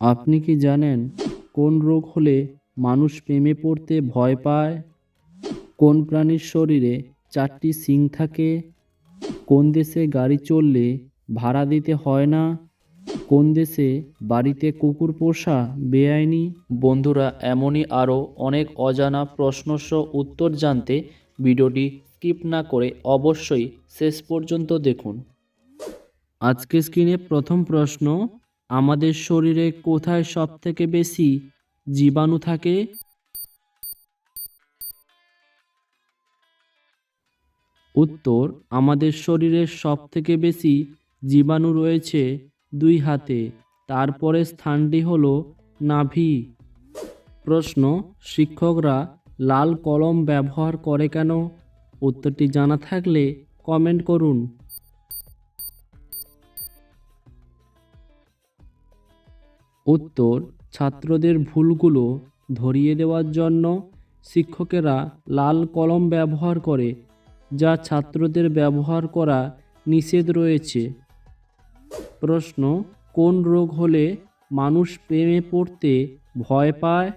আপনি কি জানেন কোন রোগ হলে মানুষ প্রেমে পড়তে ভয় পায়? কোন প্রাণীর শরীরে চারটি সিং থাকে? কোন দেশে গাড়ি চললে ভাড়া দিতে হয় না? কোন দেশে বাড়িতে কুকুর পোষা বেআইনি? বন্ধুরা এমনই আরও অনেক অজানা প্রশ্নসহ উত্তর জানতে ভিডিওটি স্কিপ না করে অবশ্যই শেষ পর্যন্ত দেখুন। আজকে স্ক্রিনে প্রথম প্রশ্ন আমাদের শরীরে কোথায় সবথেকে বেশি জীবাণু থাকে? উত্তর, আমাদের শরীরে সবথেকে বেশি জীবাণু রয়েছে দুই হাতে। তারপরে স্থানটি হল নাভি। প্রশ্ন, শিক্ষকরা লাল কলম ব্যবহার করে কেন? উত্তরটি জানা থাকলে কমেন্ট করুন। উত্তর, ছাত্রদের ভুলগুলো ধরিয়ে দেওয়ার জন্য শিক্ষকেরা লাল কলম ব্যবহার করে, যা ছাত্রদের ব্যবহার করা নিষেধ রয়েছে। প্রশ্ন, কোন রোগ হলে মানুষ প্রেমে পড়তে ভয় পায়?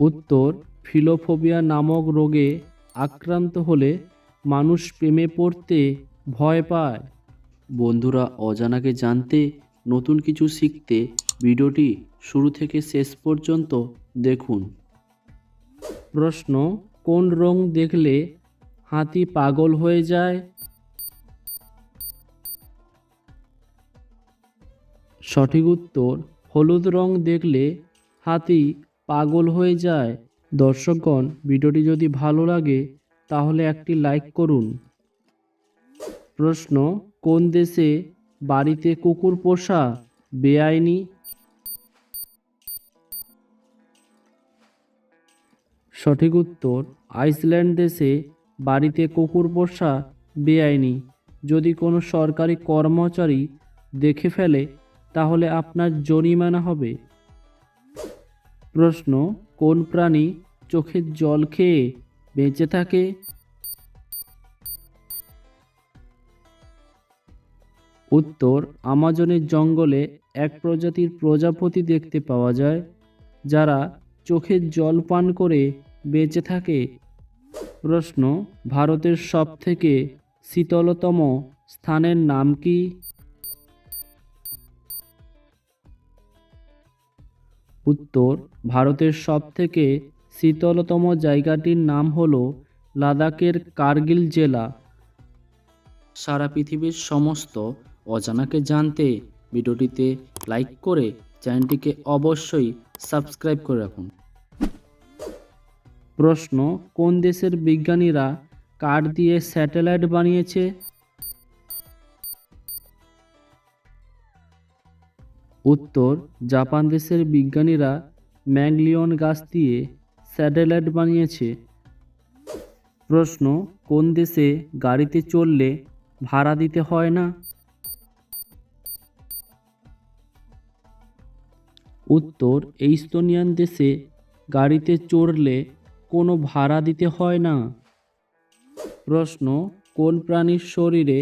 উত্তর, ফিলোফোবিয়া নামক রোগে আক্রান্ত হলে মানুষ প্রেমে পড়তে ভয় পায়। বন্ধুরা অজানাকে জানতে, নতুন কিছু শিখতে ভিডিওটি শুরু থেকে শেষ পর্যন্ত দেখুন। প্রশ্ন, কোন রং দেখলে হাতি পাগল হয়ে যায়? সঠিক উত্তর, হলুদ রং দেখলে হাতি পাগল হয়ে যায়। দর্শকগণ, ভিডিওটি যদি ভালো লাগে তাহলে একটি লাইক করুন। প্রশ্ন কোন দেশে বাড়িতে কুকুর পোষা বেআইনি? সঠিক উত্তর, আইসল্যান্ড দেশে বাড়িতে কুকুর পোষা বেআইনি। যদি কোনো সরকারি কর্মচারী দেখে ফেলে, তাহলে আপনার জরিমানা হবে। প্রশ্ন, কোন প্রাণী চোখের জল খেয়ে বেঁচে থাকে? উত্তর, আমাজনের জঙ্গলে এক প্রজাতির প্রজাপতি দেখতে পাওয়া যায়, যারা চোখের জল পান করে বেঁচে থাকে। প্রশ্ন, ভারতের সবথেকে শীতলতম স্থানের নাম কি? উত্তর, ভারতের সবথেকে শীতলতম জায়গাটির নাম হল লাদাখের কার্গিল জেলা। সারা পৃথিবীর সমস্ত অজানাকে জানতে ভিডিওটিতে লাইক করে চ্যানেলটিকে অবশ্যই সাবস্ক্রাইব করে রাখুন। প্রশ্ন, কোন দেশের বিজ্ঞানীরা কাঠ দিয়ে স্যাটেলাইট বানিয়েছে? উত্তর, জাপান দেশের বিজ্ঞানীরা ম্যাংলিয়ন গাছ দিয়ে স্যাটেলাইট বানিয়েছে। প্রশ্ন, কোন দেশে গাড়িতে চললে ভাড়া দিতে হয় না? উত্তর এইস্তোনিয়ান দেশে গাড়িতে চড়লে কোনো ভাড়া দিতে হয় না। প্রশ্ন, কোন প্রাণীর শরীরে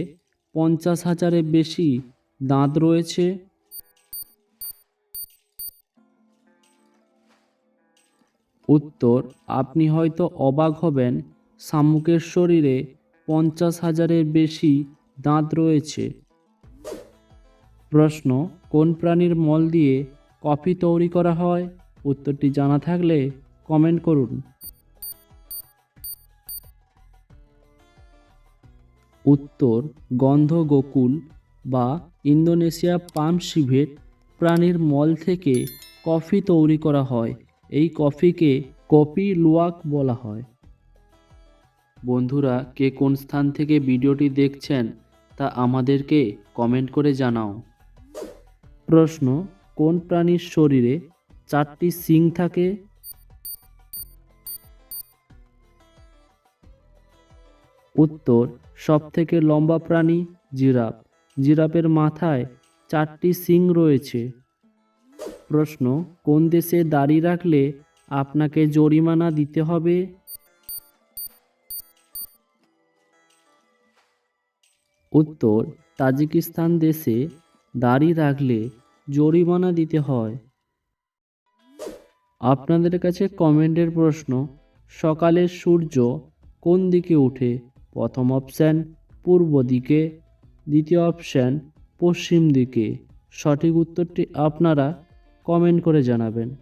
পঞ্চাশ হাজারের বেশি দাঁত রয়েছে? উত্তর, আপনি হয়তো অবাক হবেন, শামুকের শরীরে পঞ্চাশ হাজারের বেশি দাঁত রয়েছে। প্রশ্ন, কোন প্রাণীর মল দিয়ে কফি তৈরি করা হয়। উত্তরটি জানা থাকলে কমেন্ট করুন। উত্তর গন্ধ গোকুল বা ইন্দোনেশিয়া পাম সিভেট প্রাণীর মল থেকে কফি তৈরি করা হয়। এই কফিকে কপি লুয়াক বলা হয়। বন্ধুরা, কে কোন স্থান থেকে ভিডিওটি দেখছেন তা আমাদেরকে কমেন্ট করে জানাও। প্রশ্ন কোন প্রাণীর শরীরে চারটি শিং থাকে? উত্তর, সবথেকে লম্বা প্রাণী জিরাফ। জিরাফের মাথায় চারটি শিং রয়েছে। প্রশ্ন, কোন দেশে দাড়ি রাখলে আপনাকে জরিমানা দিতে হবে? উত্তর, তাজিকিস্তান দেশে দাড়ি রাখলে জরিমানা দিতে হয়। আপনাদের কাছে কমেন্টের প্রশ্ন, সকালে সূর্য কোন দিকে ওঠে? প্রথম অপশান পূর্ব দিকে, দ্বিতীয় অপশান পশ্চিম দিকে। সঠিক উত্তরটি আপনারা কমেন্ট করে জানাবেন।